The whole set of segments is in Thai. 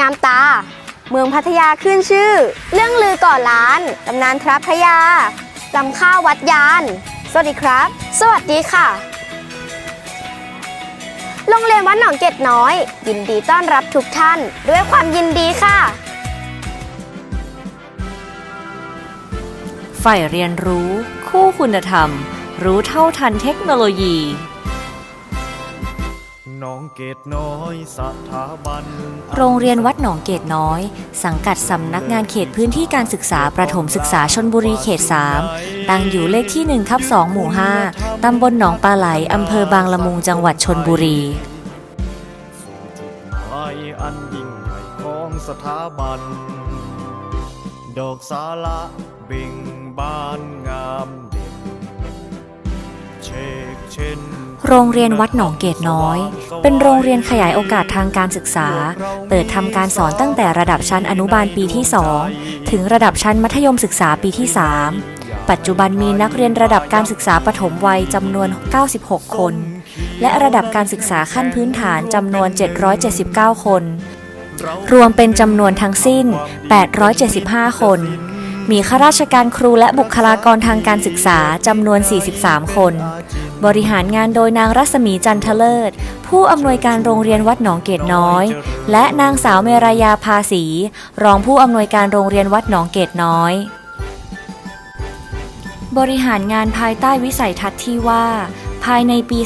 งามตา เมืองพัทยาขึ้นชื่อ เรื่องลือก่อล้านตำนานพระพยาลำข้าววัดยาน สวัสดีครับ สวัสดีค่ะ โรงเรียนวัดหนองเกดน้อย ยินดีต้อนรับทุกท่าน ด้วยความยินดีค่ะ ฝ่ายเรียนรู้ คู่คุณธรรม รู้เท่าทันเทคโนโลยี น้องเกดน้อยสถาบัน โรงเรียนวัดหนองเกตน้อย สังกัดสำนักงานเขตพื้นที่การศึกษาประถมศึกษาชนบุรีเขต 3 ตั้งอยู่เลขที่1ทับ2หมู่ 5 ตำบลหนองปลาไหล อำเภอบางละมุงจังหวัดชนบุรีสู่จุดหมายอันยิ่งใหญ่ของสถาบัน ดอกสาละเบ่งบานงามเด่นเชกเช่น โรงเรียนวัดหนองเกตน้อย เป็นโรงเรียนขยายโอกาสทางการศึกษา เปิดทำการสอนตั้งแต่ระดับชั้นอนุบาลปีที่ 2 ถึงระดับชั้นมัธยมศึกษาปีที่ 3 ปัจจุบันมีนักเรียนระดับการศึกษาปฐมวัยจำนวน 96 คน และระดับการศึกษาขั้นพื้นฐานจำนวน 779 คน รวมเป็นจำนวนทั้งสิ้น 875 คนมีข้าราชการครูและบุคลากรทางการศึกษาจำนวน 43 คน บริหารงานโดยนางรัศมีจันทเลิศ ผู้อำนวยการโรงเรียนวัดหนองเกตน้อย และนางสาวเมรายาภาษี รองผู้อำนวยการโรงเรียนวัดหนองเกตน้อย บริหารงานภายใต้วิสัยทัศน์ที่ว่า ภายในปี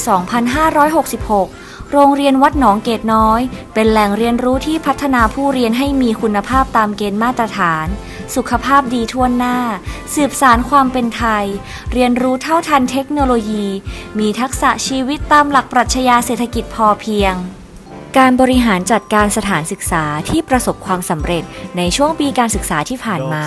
2566 โรงเรียนวัดหนองเกตน้อย เป็นแหล่งเรียนรู้ที่พัฒนาผู้เรียนให้มีคุณภาพตามเกณฑ์มาตรฐาน สุขภาพดีทั่วหน้า สืบสารความเป็นไทย เรียนรู้เท่าทันเทคโนโลยี มีทักษะชีวิตตามหลักปรัชญาเศรษฐกิจพอเพียงการบริหารจัดการสถานศึกษาที่ประสบความสำเร็จในช่วงปีการศึกษาที่ผ่านมา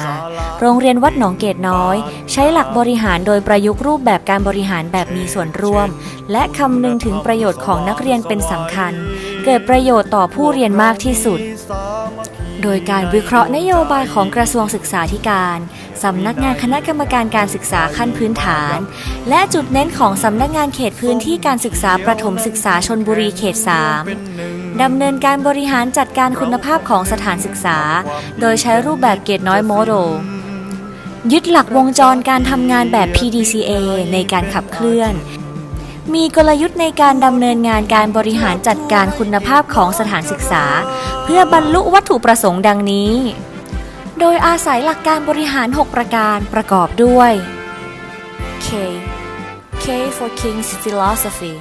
โรงเรียนวัดหนองเกตน้อย ใช้หลักบริหารโดยประยุกต์รูปแบบการบริหารแบบมีส่วนร่วม และคำนึงถึงประโยชน์ของนักเรียนเป็นสำคัญ เกิดประโยชน์ต่อผู้เรียนมากที่สุด โดยการวิเคราะห์นโยบายของกระทรวงศึกษาธิการสำนักงานคณะกรรมการการศึกษาขั้นพื้นฐาน และจุดเน้นของสำนักงานเขตพื้นที่การศึกษาประถมศึกษาชนบุรีเขต 3ดำเนินการบริหารจัดการคุณภาพของสถานศึกษา โดยใช้รูปแบบเกตน้อยโมเดยึดหลักวงจรการทำงานแบบ PDCA ในการขับเคลื่อน มีกลยุทธ์ในการดำเนินงานการบริหารจัดการคุณภาพของสถานศึกษา เพื่อบรรลุวัตถุประสงค์ดังนี้ โดยอาศัยหลักการบริหาร 6 ประการประกอบด้วย K K for King's Philosophy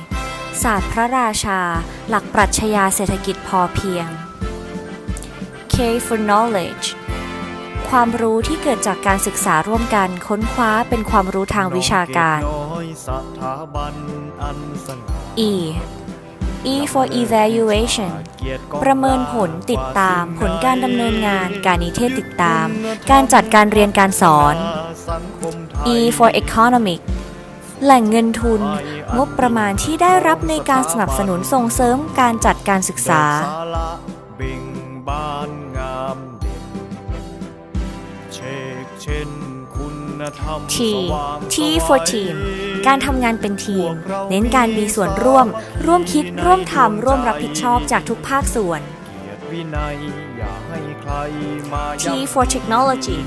ศาสตร์พระราชา หลักปรัชญาเศรษฐกิจพอเพียง K for Knowledge ความรู้ที่เกิดจากการศึกษาร่วมกันค้นคว้าเป็นความรู้ทางวิชาการ E E for evaluation ประเมินผลติดตาม ผลการดำเนินงาน การนิเทศติดตาม การจัดการเรียนการสอน E for economic แหล่งเงินทุน งบประมาณที่ได้รับในการสนับสนุนส่งเสริมการจัดการศึกษา T สว่าง T for team การทำงานเป็นทีม เน้นการมีส่วนร่วม ร่วมคิด ร่วมทำร่วมรับผิดชอบจากทุกภาคส่วนเกียรติวินัยอย่าให้ใครมา T ย้ำ for technology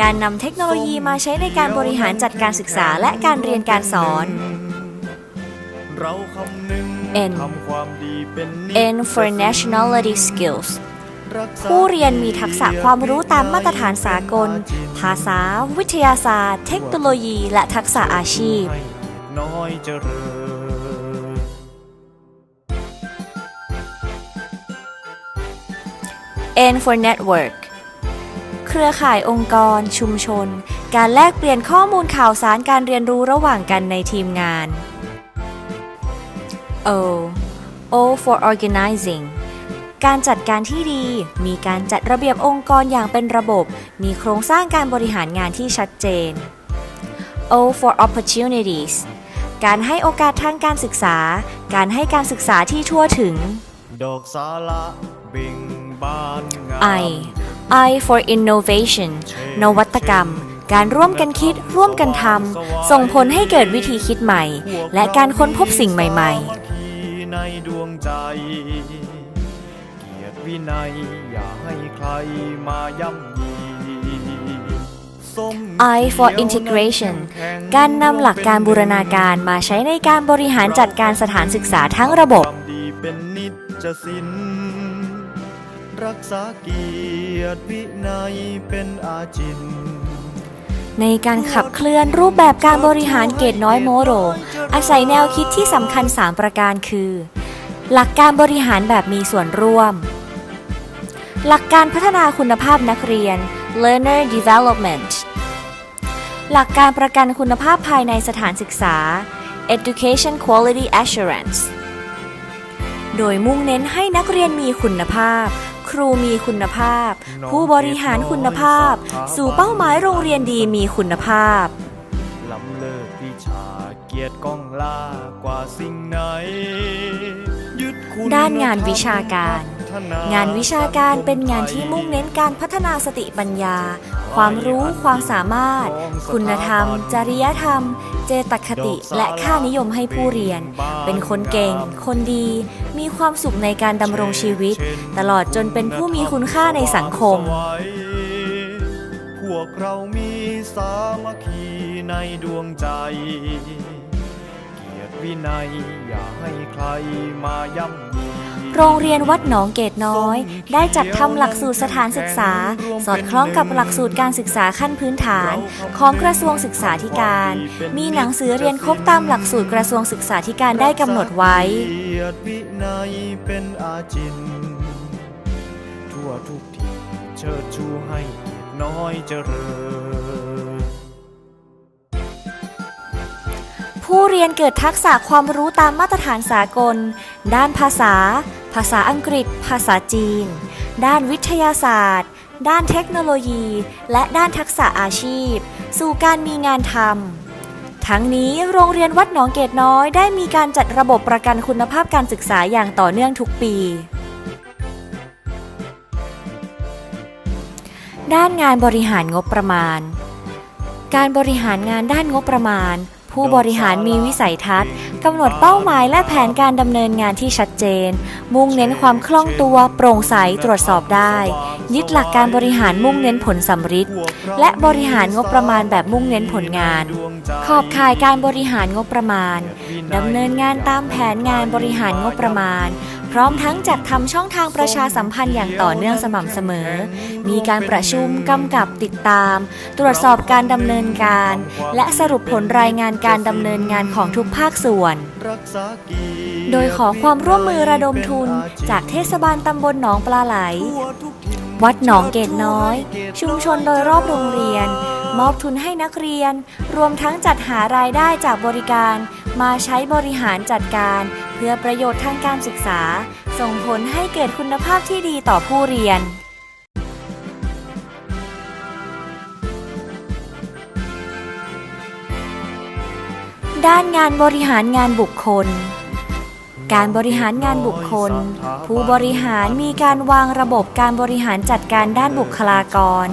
การนำเทคโนโลยีมาใช้ในการบริหารจัดการศึกษาและการเรียนการสอนเราคำนึง N ทำความดีเป็น N for nationality skills รักษา ผู้เรียนมีทักษะความรู้ตามมาตรฐานสากล ภาษา วิทยาศาสตร์ เทคโนโลยี และทักษะอาชีพ น้อยเจริญ N for network เครือข่ายองค์กร ชุมชน การแลกเปลี่ยนข้อมูลข่าวสารการเรียนรู้ระหว่างกันในทีมงาน O O for organizing การจัดการที่ดี มีการจัดระเบียบองค์กรอย่างเป็นระบบ มีโครงสร้างการบริหารงานที่ชัดเจน O for opportunities การให้โอกาสทางการศึกษา การให้การศึกษาที่ทั่วถึง ดอกสาระเบ่งบานงาม I I for innovation นวัตกรรม การร่วมกันคิด ร่วมกันทำ ส่งผลให้เกิดวิธีคิดใหม่ และการค้นพบสิ่งใหม่สามัคคีในด วงใจเกียรติวินัย อย่าให้ใครมาย่ำยีส้ม I for integration การนำหลักการบูรณาการมาใช้ในการบริหารจัดการสถานศึกษาทั้งระบบความดีเป็นนิจสินรักษาเกียรติวินัยเป็นอาจิน ในการขับเคลื่อนรูปแบบการบริหารเกตน้อยโมโร อาศัยแนวคิดที่สำคัญ 3 ประการคือ หลักการบริหารแบบมีส่วนร่วม หลักการพัฒนาคุณภาพนักเรียน learner development หลักการประกันคุณภาพภายในสถานศึกษา education quality assurance โดยมุ่งเน้นให้นักเรียนมีคุณภาพ ครูมีคุณภาพ ผู้บริหารคุณภาพ สู่เป้าหมายโรงเรียนดีมีคุณภาพล้ำเลิศวิชาเกียรติก้องล่ากว่าสิ่งไหนด้านงานวิชาการ งานวิชาการเป็นงานที่มุ่งเน้นการพัฒนาสติปัญญา ความรู้ความสามารถ คุณธรรม จริยธรรม เจตคติ และค่านิยมให้ผู้เรียน เป็นคนเก่ง คนดี มีความสุขในการดำรงชีวิต ตลอดจนเป็นผู้มีคุณค่าในสังคม พวกเรามีสามัคคีในดวงใจเกียรติวินัยอย่าให้ใครมาย่ำยี โรงเรียนวัดหนองเกตน้อย ได้จัดทำหลักสูตรสถานศึกษา สอดคล้องกับหลักสูตรการศึกษาขั้นพื้นฐาน ของกระทรวงศึกษาธิการ มีหนังสือเรียนครบตามหลักสูตรกระทรวงศึกษาธิการได้กำหนดไว้เกียรติวินัยเป็นอาจิน ทั่วทุกที่เชิดชูให้เกียรติน้อยเจริญ ผู้เรียนเกิดทักษะความรู้ตามมาตรฐานสากล ด้านภาษา ภาษาอังกฤษ ภาษาจีน ด้านวิทยาศาสตร์ ด้านเทคโนโลยี และด้านทักษะอาชีพ สู่การมีงานทำทั้งนี้โรงเรียนวัดหนองเกตน้อยได้มีการจัดระบบประกันคุณภาพการศึกษาอย่างต่อเนื่องทุกปีด้านงานบริหารงบประมาณ การบริหารงานด้านงบประมาณ ผู้บริหารมีวิสัยทัศน์กำหนดเป้าหมายและแผนการดำเนินงานที่ชัดเจน มุ่งเน้นความคล่องตัวโปร่งใสตรวจสอบได้ ยึดหลักการบริหารมุ่งเน้นผลสำฤทธิ์และบริหารงบประมาณแบบมุ่งเน้นผลงาน ขอบข่ายการบริหารงบประมาณดำเนินงานตามแผนงานบริหารงบประมาณ พร้อมทั้งจัดทำช่องทางประชาสัมพันธ์อย่างต่อเนื่องสม่ำเสมอ มีการประชุมกำกับติดตาม ตรวจสอบการดำเนินการ และสรุปผลรายงานการดำเนินงานของทุกภาคส่วน โดยขอความร่วมมือระดมทุน จากเทศบาลตำบลหนองปลาไหล วัดหนองเกตน้อย ชุมชนโดยรอบโรงเรียน มอบทุนให้นักเรียน รวมทั้งจัดหารายได้จากบริการ มาใช้บริหารจัดการ เพื่อประโยชน์ทางการศึกษา ส่งผลให้เกิดคุณภาพที่ดีต่อผู้เรียนด้านงานบริหารงานบุคคล การบริหารงานบุคคล ผู้บริหารมีการวางระบบการบริหารจัดการด้านบุคลากร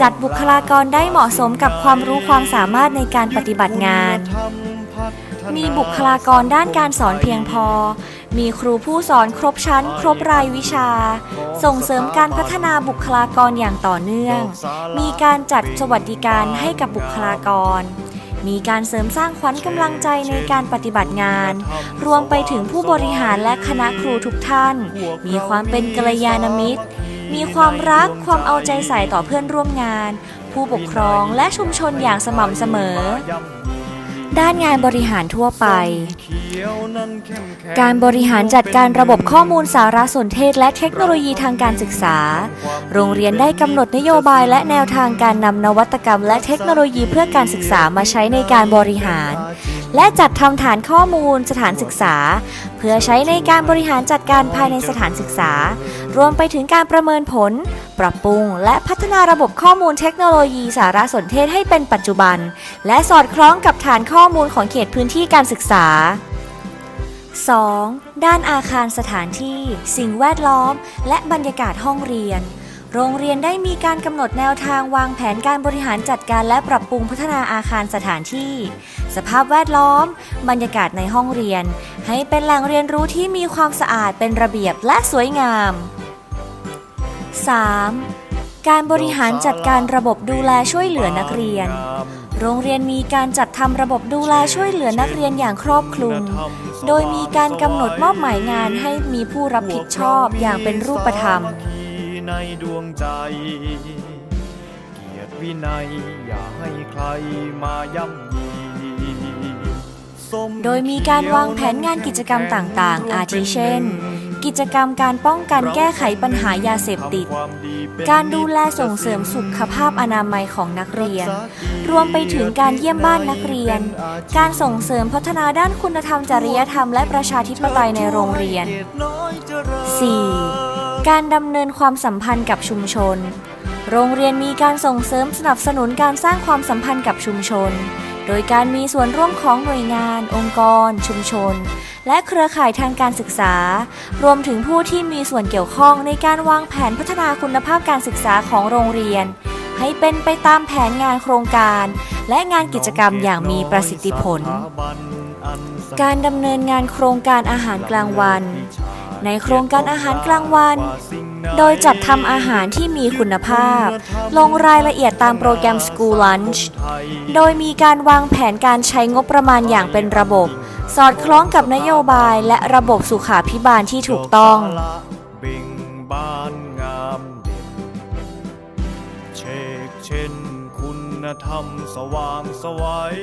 จัดบุคลากรได้เหมาะสมกับความรู้ความสามารถในการปฏิบัติงาน มีบุคลากรด้านการสอนเพียงพอ มีครูผู้สอนครบชั้น ครบรายวิชา ส่งเสริมการพัฒนาบุคลากรอย่างต่อเนื่อง มีการจัดสวัสดิการให้กับบุคลากร มีการเสริมสร้างขวัญกำลังใจในการปฏิบัติงาน รวมไปถึงผู้บริหารและคณะครูทุกท่าน มีความเป็นกัลยาณมิตร มีความรักความเอาใจใส่ต่อเพื่อนร่วมงาน ผู้ปกครองและชุมชนอย่างสม่ำเสมอ ด้านงานบริหารทั่วไป การบริหารจัดการระบบข้อมูลสารสนเทศและเทคโนโลยีทางการศึกษา โรงเรียนได้กำหนดนโยบายและแนวทางการนำนวัตกรรมและเทคโนโลยีเพื่อการศึกษามาใช้ในการบริหาร และจัดทำฐานข้อมูลสถานศึกษา เพื่อใช้ในการบริหารจัดการภายในสถานศึกษา รวมไปถึงการประเมินผล ปรับปรุง และพัฒนาระบบข้อมูลเทคโนโลยีสารสนเทศให้เป็นปัจจุบัน และสอดคล้องกับฐานข้อมูลของเขตพื้นที่การศึกษา 2. ด้านอาคารสถานที่ สิ่งแวดล้อม และบรรยากาศห้องเรียน โรงเรียนได้มีการกำหนดแนวทางวางแผนการบริหารจัดการและปรับปรุงพัฒนาอาคารสถานที่ สภาพแวดล้อม บรรยากาศในห้องเรียน ให้เป็นแหล่งเรียนรู้ที่มีความสะอาดเป็นระเบียบและสวยงาม 3. การบริหารจัดการระบบดูแลช่วยเหลือนักเรียน โรงเรียนมีการจัดทำระบบดูแลช่วยเหลือนักเรียนอย่างครอบคลุม โดยมีการกำหนดมอบหมายงานให้มีผู้รับผิดชอบอย่างเป็นรูปธรรม ในดวงใจ เกียรติวินัยอย่าให้ใครมาย่ำยีโดยมีการวางแผนงานกิจกรรมต่างๆ อาทิเช่น กิจกรรมการป้องกันแก้ไขปัญหายาเสพติด การดูแลส่งเสริมสุขภาพอนามัยของนักเรียน รวมไปถึงการเยี่ยมบ้านนักเรียน การส่งเสริมพัฒนาด้านคุณธรรมจริยธรรมและประชาธิปไตยในโรงเรียน 4. การดำเนินความสัมพันธ์กับชุมชน โรงเรียนมีการส่งเสริมสนับสนุนการสร้างความสัมพันธ์กับชุมชน โดยการมีส่วนร่วมของหน่วยงาน องค์กร ชุมชน และเครือข่ายทางการศึกษา รวมถึงผู้ที่มีส่วนเกี่ยวข้องในการวางแผนพัฒนาคุณภาพการศึกษาของโรงเรียน ให้เป็นไปตามแผนงานโครงการ และงานกิจกรรมอย่างมีประสิทธิผล การดำเนินงานโครงการอาหารกลางวัน ในโครงการอาหารกลางวัน โดยจัดทำอาหารที่มีคุณภาพ ลงรายละเอียดตามโปรแกรม School Lunch โดยมีการวางแผนการใช้งบประมาณอย่างเป็นระบบ สอดคล้องกับนโยบายและระบบสุขาพิบาลที่ถูกต้องเชกเช่นคุณธรรมสว่างสวัย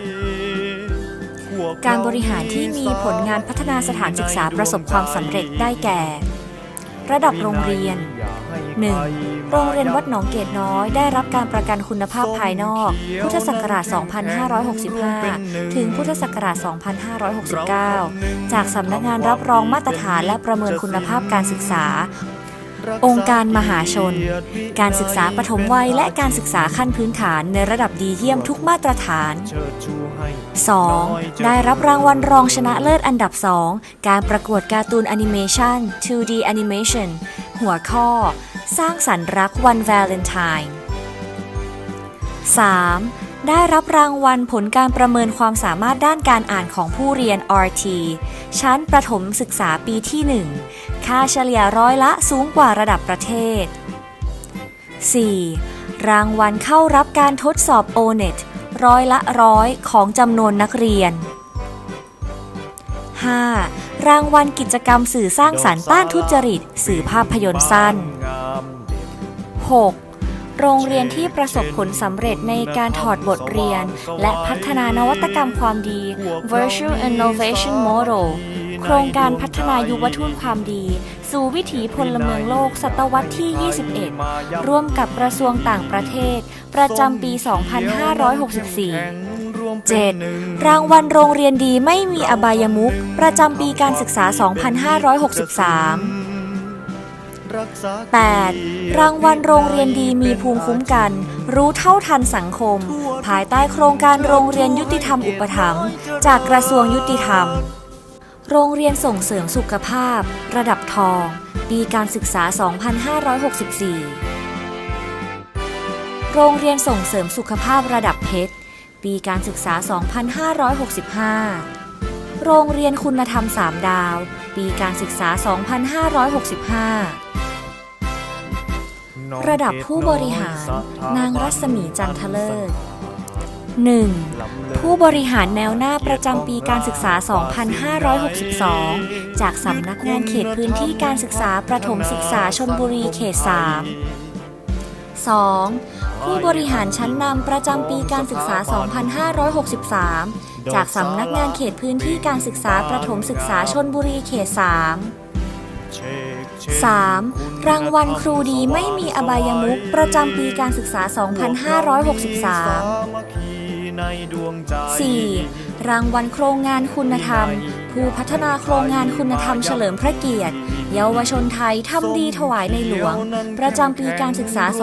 การบริหารที่มีผลงานพัฒนาสถานศึกษาประสบความสำเร็จได้แก่ ระดับโรงเรียน 1. โรงเรียนวัดหนองเกตน้อยได้รับการประกันคุณภาพภายนอก พุทธศักราช 2565 ถึงพุทธศักราช 2569 จากสำนักงานรับรองมาตรฐานและประเมินคุณภาพการศึกษา องค์การมหาชน การศึกษาปฐมวัยและการศึกษาขั้นพื้นฐานในระดับดีเยี่ยมทุกมาตรฐาน 2. ได้รับรางวัลรองชนะเลิศอันดับ 2 การประกวดการ์ตูนแอนิเมชัน 2D Animation หัวข้อ สร้างสรรค์รักวันวาเลนไทน์ 3. ได้รับรางวัลผลการประเมินความสามารถด้านการอ่านของผู้เรียน RT ชั้นประถมศึกษาปีที่ 1 ค่าเฉลี่ยร้อยละสูงกว่าระดับประเทศ 4. รางวัลเข้ารับการทดสอบ O-NET ร้อยละร้อยของจำนวนนักเรียน 5. รางวัลกิจกรรมสื่อสร้างสรรค์ต้านทุจริต สื่อภาพยนตร์สั้น 6. โรงเรียนที่ประสบผลสำเร็จในการถอดบทเรียน และพัฒนานวัตกรรมความดี Virtual Innovation Model โครงการพัฒนายุวทูตความดี สู่วิถีพลเมืองโลกศตวรรษที่ 21 ร่วมกับกระทรวงต่างประเทศ ประจำปี 2564 7. รางวัลโรงเรียนดีไม่มีอบายมุขประจำปีการศึกษา 2563 8. รางวัลโรงเรียนดีมีภูมิคุ้มกัน รู้เท่าทันสังคม ภายใต้โครงการโรงเรียนยุติธรรมอุปถัมภ์จากกระทรวงยุติธรรม โรงเรียนส่งเสริมสุขภาพ ระดับทอง ปีการศึกษา 2564 โรงเรียนส่งเสริมสุขภาพระดับเพชร ปีการศึกษา 2565โรงเรียนคุณธรรม 3 ดาว ปีการศึกษา 2565 ระดับผู้บริหาร นางรัศมีจันทเลิศ 1. ผู้บริหารแนวหน้าประจำปีการศึกษา 2562 จากสำนักงานเขตพื้นที่การศึกษาประถมศึกษาชนบุรีเขต 3 2. ผู้บริหารชั้นนำประจำปีการศึกษา 2563 จากสำนักงานเขตพื้นที่การศึกษาประถมศึกษาชนบุรีเขต 3 3. รางวัลครูดีไม่มีอบายมุขประจำปีการศึกษา 2563 4. รางวัลโครงงานคุณธรรม ผู้พัฒนาโครงงานคุณธรรมเฉลิมพระเกียรติ เยาวชนไทยทำดีถวายในหลวง ประจำปีการศึกษา 2563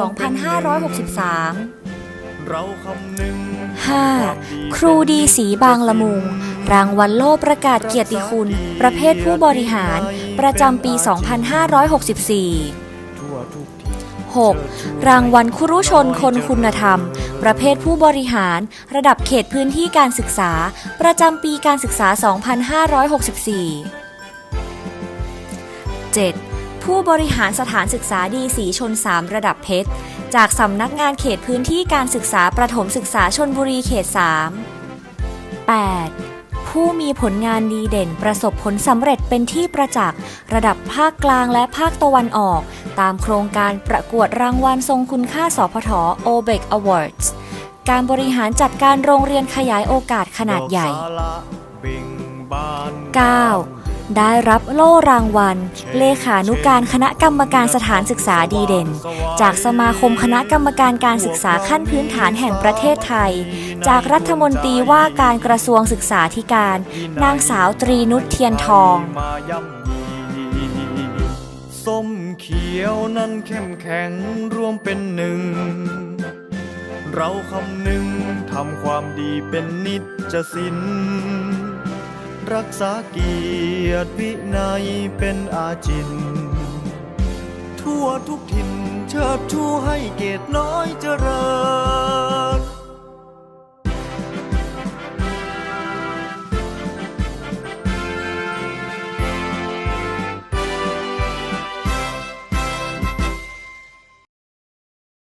เราคำนึง 5. ครูดีสีบางละมุง รางวัลโล่ประกาศเกียรติคุณ ประเภทผู้บริหาร ประจำปี 2564ทั่วทุกทิศ 6. รางวัลครุชนคนคุณธรรม ประเภทผู้บริหาร ระดับเขตพื้นที่การศึกษา ประจำปีการศึกษา 2564 7. ผู้บริหารสถานศึกษาดีสีชน 3 ระดับเพชร จากสำนักงานเขตพื้นที่การศึกษาประถมศึกษาชนบุรีเขต 3 8. ผู้มีผลงานดีเด่นประสบผลสำเร็จเป็นที่ประจักษ์ ระดับภาคกลางและภาคตะวันออก ตามโครงการประกวดรางวัลทรงคุณค่าสพท OBEC Awards การบริหารจัดการโรงเรียนขยายโอกาสขนาดใหญ่ดอกสาระเบ่งบาน 9. ได้รับโล่รางวัล เลขานุการคณะกรรมการสถานศึกษาดีเด่น จากสมาคมคณะกรรมการการศึกษาขั้นพื้นฐานแห่งประเทศไทย จากรัฐมนตรีว่าการกระทรวงศึกษาธิการ นางสาวตรีนุชเทียนทองมาย่ำยีส้มเขียวนั้นเข้มแข็งรวมเป็นหนึ่ง เราคำหนึ่งทำความดีเป็นนิจสิน รักษาเกียรติวินัยเป็นอาจิน ทั่วทุกถิ่นเชิดชูให้เกียรติน้อยเจริญ